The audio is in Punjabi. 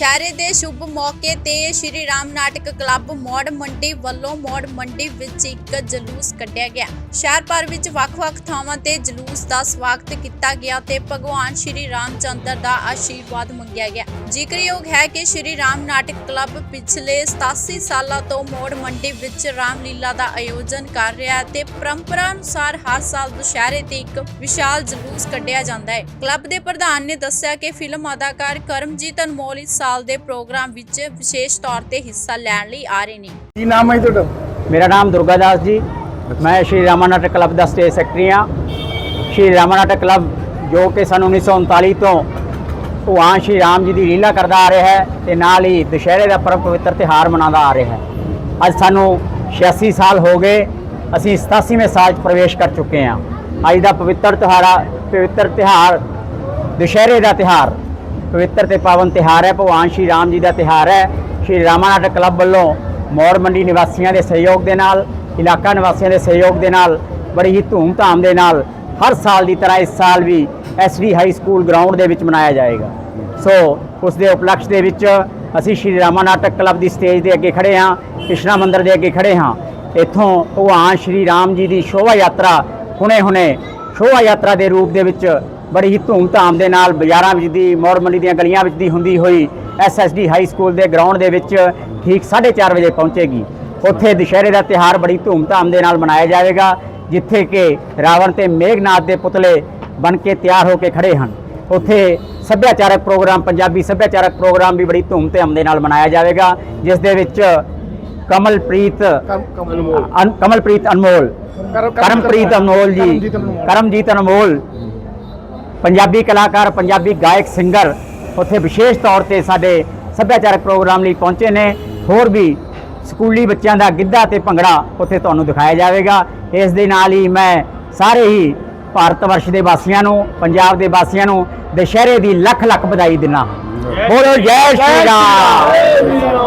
ਦੁਸ਼ਹਿਰੇ ਦੇ ਸ਼ੁਭ ਮੌਕੇ ਤੇ ਸ਼੍ਰੀ ਰਾਮ ਨਾਟਕ ਕਲੱਬ ਮੋੜ ਮੰਡੀ ਵੱਲੋਂ ਮੋੜ ਮੰਡੀ ਵਿੱਚ ਇੱਕ ਜਲੂਸ ਕੱਢਿਆ ਗਿਆ। ਸ਼ਹਿਰ ਭਰ ਵਿੱਚ ਵੱਖ-ਵੱਖ ਥਾਵਾਂ ਤੇ ਜਲੂਸ ਦਾ ਸਵਾਗਤ ਕੀਤਾ ਗਿਆ ਤੇ ਭਗਵਾਨ ਸ਼੍ਰੀ ਰਾਮਚੰਦਰ ਦਾ ਆਸ਼ੀਰਵਾਦ ਮੰਗਿਆ ਗਿਆ। ਜ਼ਿਕਰਯੋਗ ਹੈ ਕਿ ਸ਼੍ਰੀ ਰਾਮ ਨਾਟਕ ਕਲੱਬ ਪਿਛਲੇ 87 ਸਾਲਾਂ ਤੋਂ ਮੋੜ ਮੰਡੀ ਵਿੱਚ ਰਾਮਲੀਲਾ ਦਾ ਆਯੋਜਨ ਕਰ ਰਿਹਾ ਹੈ ਤੇ ਪਰੰਪਰਾ ਅਨੁਸਾਰ ਹਰ ਸਾਲ ਦੁਸ਼ਹਿਰੇ ਤੇ ਇੱਕ ਵਿਸ਼ਾਲ ਜਲੂਸ ਕੱਢਿਆ ਜਾਂਦਾ ਹੈ। ਕਲੱਬ ਦੇ ਪ੍ਰਧਾਨ ਨੇ ਦੱਸਿਆ ਕਿ ਫਿਲਮ ਅਦਾਕਾਰ ਕਰਮਜੀਤ ਅਨਮੋਲ ਇਸ ਸਾਲ ਦੇ ਪ੍ਰੋਗਰਾਮ ਵਿੱਚ ਵਿਸ਼ੇਸ਼ ਤੌਰ ਤੇ ਹਿੱਸਾ ਲੈਣ ਲਈ ਆ ਰਹੇ ਨੇ। ਕੀ ਨਾਮ ਹੈ ਤੁਹਾਡਾ? ਮੇਰਾ ਨਾਮ ਦੁਰਗਾ ਦਾਸ ਜੀ। ਮੈਂ ਸ਼੍ਰੀ ਰਾਮਾ ਨਾਟਕ ਕਲੱਬ ਦਾ ਸਟੇਜ ਸੈਕਟਰੀ ਹਾਂ। ਸ਼੍ਰੀ ਰਾਮਾ ਨਾਟਕ ਕਲੱਬ ਜੋ ਕਿ ਸਨ 1939 ਤੋਂ ਭਗਵਾਨ ਸ਼੍ਰੀ ਰਾਮ ਜੀ ਦੀ ਲੀਲਾ ਕਰਦਾ ਆ ਰਿਹਾ ਹੈ ਤੇ ਨਾਲ ਹੀ ਦੁਸ਼ਹਿਰੇ ਦਾ ਪਰਮ ਪਵਿੱਤਰ ਤਿਹਾਰ ਮਨਾਉਂਦਾ ਆ ਰਿਹਾ ਹੈ। ਅੱਜ ਸਾਨੂੰ 86 ਸਾਲ ਹੋ ਗਏ ਅਸੀਂ 87ਵੇਂ ਸਾਲ 'ਚ ਪ੍ਰਵੇਸ਼ ਕਰ ਚੁੱਕੇ ਹਾਂ। ਅੱਜ ਦਾ ਪਵਿੱਤਰ ਤਿਉਹਾਰਾ ਪਵਿੱਤਰ ਤਿਹਾਰ ਦੁਸ਼ਹਿਰੇ ਦਾ ਤਿਹਾਰ ਪਵਿੱਤਰ ਤੇ ਪਾਵਨ ਤਿਹਾਰ ਹੈ, ਭਗਵਾਨ ਸ਼੍ਰੀ ਰਾਮ ਜੀ ਦਾ ਤਿਹਾਰ ਹੈ। ਸ਼੍ਰੀ ਰਾਮਾ ਨਾਟਕ ਕਲੱਬ ਵੱਲੋਂ ਮੌੜ ਮੰਡੀ ਨਿਵਾਸੀਆਂ ਦੇ ਸਹਿਯੋਗ ਦੇ ਨਾਲ, ਇਲਾਕਾ ਨਿਵਾਸੀਆਂ ਦੇ ਸਹਿਯੋਗ ਦੇ ਨਾਲ, ਬੜੀ ਹੀ ਧੂਮ-ਧਾਮ ਦੇ ਨਾਲ ਹਰ ਸਾਲ ਦੀ ਤਰ੍ਹਾਂ ਇਸ ਸਾਲ ਵੀ ਐਸਡੀ ਹਾਈ ਸਕੂਲ ਗਰਾਊਂਡ ਦੇ ਵਿੱਚ ਮਨਾਇਆ ਜਾਏਗਾ। ਸੋ ਉਸ ਦੇ ਉਪਲਕਸ਼ ਦੇ ਵਿੱਚ ਅਸੀਂ ਸ਼੍ਰੀ ਰਾਮਾ ਨਾਟਕ ਕਲੱਬ ਦੀ ਸਟੇਜ ਦੇ ਅੱਗੇ ਖੜੇ ਹਾਂ, ਕ੍ਰਿਸ਼ਨਾ ਮੰਦਿਰ ਦੇ ਅੱਗੇ ਖੜੇ ਹਾਂ। ਇੱਥੋਂ ਭਗਵਾਨ ਸ਼੍ਰੀ ਰਾਮ ਜੀ ਦੀ ਸ਼ੋਭਾ ਯਾਤਰਾ ਹੁਣੇ-ਹੁਣੇ ਸ਼ੋਭਾ ਯਾਤਰਾ ਦੇ ਰੂਪ ਦੇ ਵਿੱਚ ਬੜੀ ਹੀ ਧੂਮ-ਧਾਮ ਦੇ ਨਾਲ ਬਾਜ਼ਾਰਾਂ ਵਿੱਚ ਦੀ ਮੌੜ ਮੰਡੀ ਦੀਆਂ ਗਲੀਆਂ ਵਿੱਚ ਦੀ ਹੁੰਦੀ ਹੋਈ ਐਸਐਸਡੀ ਹਾਈ ਸਕੂਲ ਦੇ ਗਰਾਊਂਡ ਦੇ ਵਿੱਚ ਠੀਕ 4:30 ਵਜੇ ਪਹੁੰਚੇਗੀ। ਉੱਥੇ ਦੁਸ਼ਹਿਰੇ ਦਾ ਤਿਹਾਰ ਬੜੀ ਧੂਮ-ਧਾਮ ਦੇ ਨਾਲ ਮਨਾਇਆ ਜਾਵੇਗਾ ਜਿੱਥੇ ਕਿ ਰਾਵਣ ਤੇ ਮੇਘਨਾਥ ਦੇ ਪੁਤਲੇ ਬਣ ਕੇ ਤਿਆਰ ਹੋ ਕੇ ਖੜੇ ਹਨ। ਉੱਥੇ ਸੱਭਿਆਚਾਰਕ ਪ੍ਰੋਗਰਾਮ ਪੰਜਾਬੀ ਸੱਭਿਆਚਾਰਕ ਪ੍ਰੋਗਰਾਮ ਵੀ ਬੜੀ ਧੂਮ-ਧਾਮ ਦੇ ਨਾਲ ਮਨਾਇਆ ਜਾਵੇਗਾ ਜਿਸ ਦੇ ਵਿੱਚ ਕਮਲਪ੍ਰੀਤ ਕਮਲਪ੍ਰੀਤ ਅਨਮੋਲ ਕਰਮਪ੍ਰੀਤ ਅਨਮੋਲ ਜੀ ਕਰਮਜੀਤ ਅਨਮੋਲ। ਪੰਜਾਬੀ ਕਲਾਕਾਰ, ਪੰਜਾਬੀ ਗਾਇਕ ਸਿੰਗਰ ਉੱਥੇ ਵਿਸ਼ੇਸ਼ ਤੌਰ ਤੇ ਸਾਡੇ ਸੱਭਿਆਚਾਰਕ ਪ੍ਰੋਗਰਾਮ ਲਈ ਪਹੁੰਚੇ ਨੇ। ਹੋਰ ਵੀ ਸਕੂਲੀ ਬੱਚਿਆਂ ਦਾ ਗਿੱਧਾ ਤੇ ਭੰਗੜਾ ਉੱਥੇ ਤੁਹਾਨੂੰ ਦਿਖਾਇਆ ਜਾਵੇਗਾ। ਇਸ ਦੇ ਨਾਲ ਹੀ ਮੈਂ ਸਾਰੇ ਹੀ ਭਾਰਤ ਵਰਸ਼ ਦੇ ਵਾਸੀਆਂ ਨੂੰ, ਪੰਜਾਬ ਦੇ ਵਾਸੀਆਂ ਨੂੰ, ਦੁਸ਼ਹਿਰੇ ਦੀ ਲੱਖ ਲੱਖ ਵਧਾਈ ਦਿੰਦਾ ਬੋਲੋ ਜੈ ਸ਼੍ਰੀ ਰਾਮ।